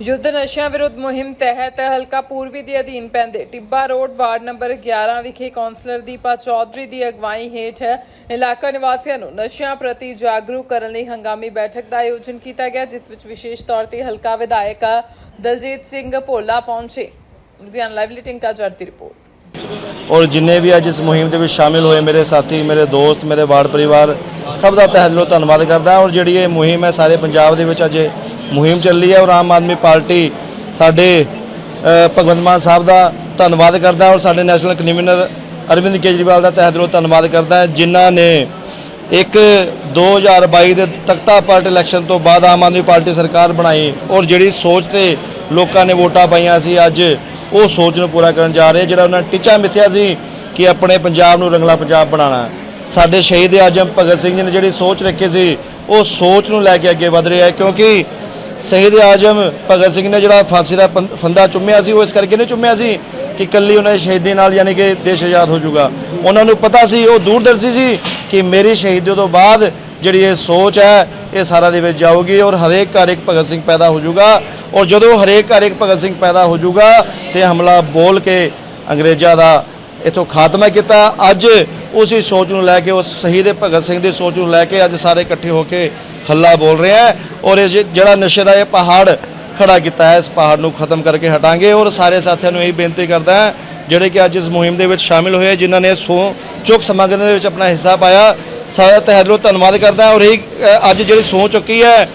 ਯੁੱਧ ਨਸ਼ਿਆਂ ਵਿਰੁੱਧ ਮੁਹਿੰਮ ਤਹਿਤ ਹਲਕਾ ਪੂਰਬੀ ਦੇ ਅਧੀਨ ਪੈਂਦੇ। ਟਿੱਬਾ ਰੋਡ ਵਾਰਡ ਨੰਬਰ 11 ਵਿਖੇ ਕੌਂਸਲਰ ਦੀਪਾ ਚੌਧਰੀ ਦੀ ਅਗਵਾਈ ਹੇਠ ਇਲਾਕਾ ਨਿਵਾਸੀਆਂ ਨੂੰ ਨਸ਼ਿਆਂ ਪ੍ਰਤੀ ਜਾਗਰੂਕ ਕਰਨ ਲਈ ਹੰਗਾਮੀ ਬੈਠਕ ਦਾ ਆਯੋਜਨ ਕੀਤਾ ਗਿਆ, ਜਿਸ ਵਿੱਚ ਵਿਸ਼ੇਸ਼ ਤੌਰ ਤੇ ਹਲਕਾ ਵਿਧਾਇਕ ਦਲਜੀਤ ਸਿੰਘ ਭੋਲਾ ਪਹੁੰਚੇ। ਲੁਧਿਆਣਾ ਲਾਈਵ ਲਿਟਿੰਗ ਜੱਟ ਦੀ ਰਿਪੋਰਟ। ਔਰ ਜਿੰਨੇ ਵੀ ਅੱਜ ਇਸ ਮੁਹਿੰਮ ਦੇ ਵਿੱਚ ਸ਼ਾਮਿਲ ਹੋਏ, ਮੇਰੇ ਸਾਥੀ, ਮੇਰੇ ਦੋਸਤ, ਮੇਰੇ ਵਾਰਡ ਪਰਿਵਾਰ, ਸਭ ਦਾ ਤਹਿ ਦਿਲੋਂ ਧੰਨਵਾਦ ਕਰਦਾ ਔਰ ਜਿਹੜੀ ਇਹ ਮੁਹਿੰਮ ਹੈ, ਸਾਰੇ ਪੰਜਾਬ ਦੇ ਵਿੱਚ ਅੱਜ ਮੁਹਿੰਮ ਚੱਲੀ ਹੈ ਔਰ ਆਮ ਆਦਮੀ ਪਾਰਟੀ ਸਾਡੇ ਭਗਵੰਤ ਮਾਨ ਸਾਹਿਬ ਦਾ ਧੰਨਵਾਦ ਕਰਦਾ ਔਰ ਸਾਡੇ ਨੈਸ਼ਨਲ ਕਨਵੀਨਰ ਅਰਵਿੰਦ ਕੇਜਰੀਵਾਲ ਦਾ ਤਹਿ ਦਿਲੋਂ ਧੰਨਵਾਦ ਕਰਦਾ ਜਿਨ੍ਹਾਂ ਨੇ ਇੱਕ 2022 ਦੇ ਤਖਤਾ ਪਾਰਟ ਇਲੈਕਸ਼ਨ ਤੋਂ ਬਾਅਦ ਆਮ ਆਦਮੀ ਪਾਰਟੀ ਸਰਕਾਰ ਬਣਾਈ ਔਰ ਜਿਹੜੀ ਸੋਚ ਤੇ ਲੋਕਾਂ ਨੇ ਵੋਟਾਂ ਪਾਈਆਂ ਸੀ, ਅੱਜ ਉਹ ਸੋਚ ਨੂੰ ਪੂਰਾ ਕਰਨ ਜਾ ਰਹੇ ਜਿਹੜਾ ਉਹਨਾਂ ਨੇ ਟੀਚਾ ਮਿੱਥਿਆ ਸੀ ਕਿ ਆਪਣੇ ਪੰਜਾਬ ਨੂੰ ਰੰਗਲਾ ਪੰਜਾਬ ਬਣਾਉਣਾ ਸਾਡੇ ਸ਼ਹੀਦ ਆਜਮ ਭਗਤ ਸਿੰਘ ਜੀ ਨੇ ਜਿਹੜੀ ਸੋਚ ਰੱਖੀ ਸੀ, ਉਹ ਸੋਚ ਨੂੰ ਲੈ ਕੇ ਅੱਗੇ ਵਧ ਰਿਹਾ ਹੈ, ਕਿਉਂਕਿ ਸ਼ਹੀਦ ਆਜਮ ਭਗਤ ਸਿੰਘ ਨੇ ਜਿਹੜਾ ਫਾਂਸੀ ਦਾ ਪੰ- ਫੰਦਾ ਚੁੰਮਿਆ ਸੀ, ਉਹ ਇਸ ਕਰਕੇ ਨਹੀਂ ਚੁੰਮਿਆ ਸੀ ਕਿ ਕੱਲੀ ਉਹਨਾਂ ਦੀ ਸ਼ਹੀਦੀ ਨਾਲ ਯਾਨੀ ਕਿ ਦੇਸ਼ ਆਜ਼ਾਦ ਹੋ ਜਾਊਗਾ। ਉਹਨਾਂ ਨੂੰ ਪਤਾ ਸੀ, ਉਹ ਦੂਰਦਰਸ਼ੀ ਸੀ ਕਿ ਮੇਰੀ ਸ਼ਹੀਦੀ ਤੋਂ ਬਾਅਦ ਜਿਹੜੀ ਇਹ ਸੋਚ ਹੈ, ਇਹ ਸਾਰਾ ਦੇ ਵਿੱਚ ਜਾਊਗੀ ਔਰ ਹਰੇਕ ਘਰ ਇੱਕ ਭਗਤ ਸਿੰਘ ਪੈਦਾ ਹੋ ਜਾਊਗਾ। ਔਰ ਜਦੋਂ ਹਰੇਕ ਘਰ ਇੱਕ ਭਗਤ ਸਿੰਘ ਪੈਦਾ ਹੋ ਜਾਊਗਾ ਤੇ ਹਮਲਾ ਬੋਲ ਕੇ ਅੰਗਰੇਜ਼ਾਂ ਦਾ ਇਥੋਂ ਖਾਤਮਾ ਕੀਤਾ। ਅੱਜ ਉਸੇ ਸੋਚ ਨੂੰ ਲੈ ਕੇ, ਉਸ ਸ਼ਹੀਦ ਭਗਤ ਸਿੰਘ ਦੀ ਸੋਚ ਨੂੰ ਲੈ ਕੇ ਅੱਜ ਸਾਰੇ ਇਕੱਠੇ ਹੋ ਕੇ ਹੱਲਾ ਬੋਲ ਰਿਹਾ ਹੈ ਔਰ ਇਹ ਜਿਹੜਾ ਨਸ਼ੇ ਦਾ ਇਹ ਪਹਾੜ ਖੜਾ ਕੀਤਾ ਹੈ, ਇਸ ਪਹਾੜ ਨੂੰ ਖਤਮ ਕਰਕੇ ਹਟਾਂਗੇ ਔਰ ਸਾਰੇ ਸਾਥੀਆਂ ਨੂੰ ਇਹ ਬੇਨਤੀ ਕਰਦਾ ਹੈ, ਜਿਹੜੇ ਕਿ ਅੱਜ ਇਸ ਮੁਹਿੰਮ ਦੇ ਵਿੱਚ ਸ਼ਾਮਿਲ ਹੋਏ ਜਿਨ੍ਹਾਂ ਨੇ ਸੋ, ਚੁੱਕ ਸਮਾਗਮ ਦੇ ਵਿੱਚ ਆਪਣਾ ਹਿੱਸਾ ਪਾਇਆ, ਸਾਰਾ ਤਹਿ ਦਿਲੋਂ ਧੰਨਵਾਦ ਕਰਦਾ ਔਰ ਇਹ ਅੱਜ ਜਿਹੜੀ ਸੌ ਚੁੱਕੀ ਹੈ,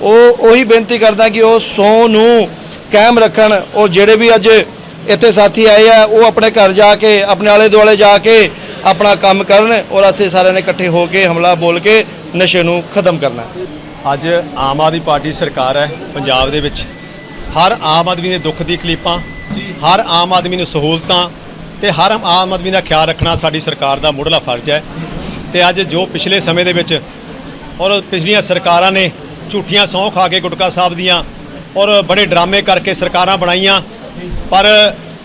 ਉਹ, ਉਹੀ ਬੇਨਤੀ ਕਰਦਾ ਕਿ ਉਹ ਸੌ ਨੂੰ ਕਾਇਮ ਰੱਖਣ, ਔਰ ਜਿਹੜੇ ਵੀ ਅੱਜ ਇੱਥੇ ਸਾਥੀ ਆਏ ਆ, ਉਹ ਆਪਣੇ ਘਰ ਜਾ ਕੇ, ਆਪਣੇ ਆਲੇ ਦੁਆਲੇ ਜਾ ਕੇ ਆਪਣਾ ਕੰਮ ਕਰਨ ਔਰ ਅਸੀਂ ਸਾਰਿਆਂ ਨੇ ਇਕੱਠੇ ਹੋ ਕੇ ਹਮਲਾ ਬੋਲ ਕੇ ਨਸ਼ੇ ਨੂੰ ਖਤਮ ਕਰਨਾ ਅੱਜ ਆਮ ਆਦਮੀ ਪਾਰਟੀ ਸਰਕਾਰ ਹੈ ਪੰਜਾਬ ਦੇ ਵਿੱਚ। ਹਰ ਆਮ ਆਦਮੀ ਦੇ ਦੁੱਖ ਦੀ ਕਲੀਪਾਂ, ਹਰ ਆਮ ਆਦਮੀ ਨੂੰ ਸਹੂਲਤਾਂ ਤੇ ਹਰ ਆਮ ਆਦਮੀ ਦਾ ਖਿਆਲ ਰੱਖਣਾ ਸਾਡੀ ਸਰਕਾਰ ਦਾ ਮੁੱਢਲਾ ਫਰਜ਼ ਹੈ। ਤੇ ਅੱਜ ਜੋ ਪਿਛਲੇ ਸਮੇਂ ਦੇ ਵਿੱਚ ਔਰ ਪਿਛਲੀਆਂ ਸਰਕਾਰਾਂ ਨੇ ਝੂਠੀਆਂ ਸਹੁੰ ਖਾ ਕੇ ਗੁਟਕਾ ਸਾਹਿਬ ਦੀਆਂ ਔਰ ਬੜੇ ਡਰਾਮੇ ਕਰਕੇ ਸਰਕਾਰਾਂ ਬਣਾਈਆਂ, ਪਰ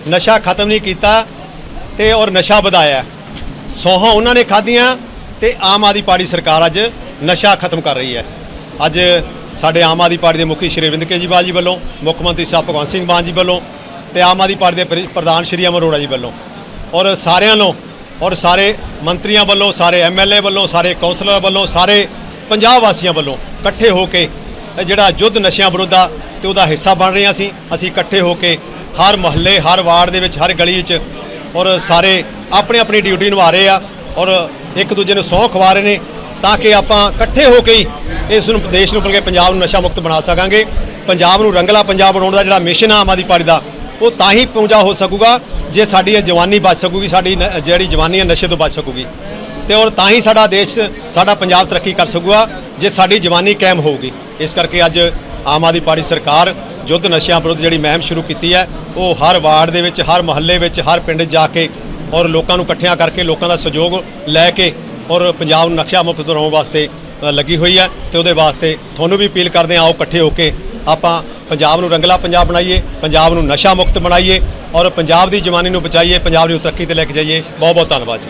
ਨਸ਼ਾ ਖਤਮ ਨਹੀਂ ਕੀਤਾ ਤੇ ਔਰ ਨਸ਼ਾ ਵਧਾਇਆ। ਸੌਹਾਂ ਉਹਨਾਂ ਨੇ ਖਾਧੀਆਂ ਤੇ ਆਮ ਆਦਮੀ ਪਾਰਟੀ ਸਰਕਾਰ ਅੱਜ ਨਸ਼ਾ ਖਤਮ ਕਰ ਰਹੀ ਹੈ। ਅੱਜ ਸਾਡੇ ਆਮ ਆਦਮੀ ਪਾਰਟੀ ਦੇ ਮੁਖੀ ਸ਼੍ਰੀ ਅਰਵਿੰਦ ਕੇਜਰੀਵਾਲ ਜੀ ਵੱਲੋਂ, ਮੁੱਖ ਮੰਤਰੀ ਸਾਹਿਬ ਭਗਵੰਤ ਸਿੰਘ ਮਾਨ ਜੀ ਵੱਲੋਂ ਤੇ ਆਮ ਆਦਮੀ ਪਾਰਟੀ ਦੇ ਪ੍ਰ- ਪ੍ਰਧਾਨ ਸ਼੍ਰੀ ਅਮਰ ਅਰੋੜਾ ਜੀ ਵੱਲੋਂ। ਔਰ ਸਾਰਿਆਂ ਨੂੰ, ਔਰ ਸਾਰੇ ਮੰਤਰੀਆਂ ਵੱਲੋਂ, ਸਾਰੇ ਐਮਐਲਏ ਵੱਲੋਂ, ਸਾਰੇ ਕੌਂਸਲਰ ਵੱਲੋਂ, ਸਾਰੇ ਪੰਜਾਬ ਵਾਸੀਆਂ ਵੱਲੋਂ ਇਕੱਠੇ ਹੋ ਕੇ ਜਿਹੜਾ ਯੁੱਧ ਨਸ਼ਿਆਂ ਵਿਰੁੱਧ ਆ ਤੇ ਉਹਦਾ ਹਿੱਸਾ ਬਣ ਰਹੇ ਹਾਂ ਅਸੀਂ ਅਸੀਂ ਇਕੱਠੇ ਹੋ ਕੇ ਹਰ ਮਹੱਲੇ, ਹਰ ਵਾਰਡ ਦੇ ਵਿੱਚ, ਹਰ ਗਲੀ 'ਚ ਔਰ ਸਾਰੇ ਆਪਣੀ ਆਪਣੀ ਡਿਊਟੀ ਨਿਭਾ ਰਹੇ ਆ ਔਰ ਇੱਕ ਦੂਜੇ ਨੂੰ ਸਹੁੰ ਖਵਾ ਰਹੇ ਨੇ ਤਾਂ ਕਿ ਆਪਾਂ ਇਕੱਠੇ ਹੋ ਕੇ ਹੀ ਇਸ ਨੂੰ ਦੇਸ਼ ਨੂੰ ਬਲਕਿ ਪੰਜਾਬ ਨੂੰ ਨਸ਼ਾ ਮੁਕਤ ਬਣਾ ਸਕਾਂਗੇ। ਪੰਜਾਬ ਨੂੰ ਰੰਗਲਾ ਪੰਜਾਬ ਬਣਾਉਣ ਦਾ ਜਿਹੜਾ ਮਿਸ਼ਨ ਆ ਆਮ ਆਦਮੀ ਪਾਰਟੀ ਦਾ, ਉਹ ਤਾਂ ਹੀ ਪੂੰਜਾ ਹੋ ਸਕੂਗਾ ਜੇ ਸਾਡੀ ਇਹ ਜਵਾਨੀ ਬਚ ਸਕੂਗੀ, ਸਾਡੀ ਨ- ਜਿਹੜੀ ਜਵਾਨੀ ਹੈ ਨਸ਼ੇ ਤੋਂ ਬਚ ਸਕੂਗੀ। ਤੇ ਔਰ ਤਾਂ ਹੀ ਸਾਡਾ ਦੇਸ਼, ਸਾਡਾ ਪੰਜਾਬ ਤਰੱਕੀ ਕਰ ਸਕੂਗਾ ਜੇ ਸਾਡੀ ਜਵਾਨੀ ਕਾਇਮ ਹੋਊਗੀ। ਇਸ ਕਰਕੇ ਅੱਜ ਆਮ ਆਦਮੀ ਪਾਰਟੀ ਸਰਕਾਰ ਯੁੱਧ ਨਸ਼ਿਆਂ ਵਿਰੁੱਧ ਜਿਹੜੀ ਮਹਿਮ ਸ਼ੁਰੂ ਕੀਤੀ ਹੈ, ਉਹ ਹਰ ਵਾਰਡ ਦੇ ਵਿੱਚ, ਹਰ ਮਹੱਲੇ ਵਿੱਚ, ਹਰ ਪਿੰਡ ਜਾ ਕੇ ਔਰ ਲੋਕਾਂ ਨੂੰ ਇਕੱਠਿਆਂ ਕਰਕੇ ਲੋਕਾਂ ਦਾ ਸਹਿਯੋਗ ਲੈ ਕੇ ਔਰ ਪੰਜਾਬ ਨੂੰ ਨਕਸ਼ਾ ਮੁਕਤ ਬਣਾਉਣ ਵਾਸਤੇ ਲੱਗੀ ਹੋਈ ਹੈ ਤੇ ਉਹਦੇ ਵਾਸਤੇ ਤੁਹਾਨੂੰ ਵੀ ਅਪੀਲ ਕਰਦੇ ਹਾਂ, ਆਓ ਇਕੱਠੇ ਹੋ ਕੇ ਆਪਾਂ ਪੰਜਾਬ ਨੂੰ ਰੰਗਲਾ ਪੰਜਾਬ ਬਣਾਈਏ, ਪੰਜਾਬ ਨੂੰ ਨਸ਼ਾ ਮੁਕਤ ਬਣਾਈਏ ਔਰ ਪੰਜਾਬ ਦੀ ਜਵਾਨੀ ਨੂੰ ਬਚਾਈਏ, ਪੰਜਾਬ ਨੂੰ ਤਰੱਕੀ ਤੇ ਲੈ ਕੇ ਜਾਈਏ। ਬਹੁਤ ਬਹੁਤ ਧੰਨਵਾਦ ਜੀ।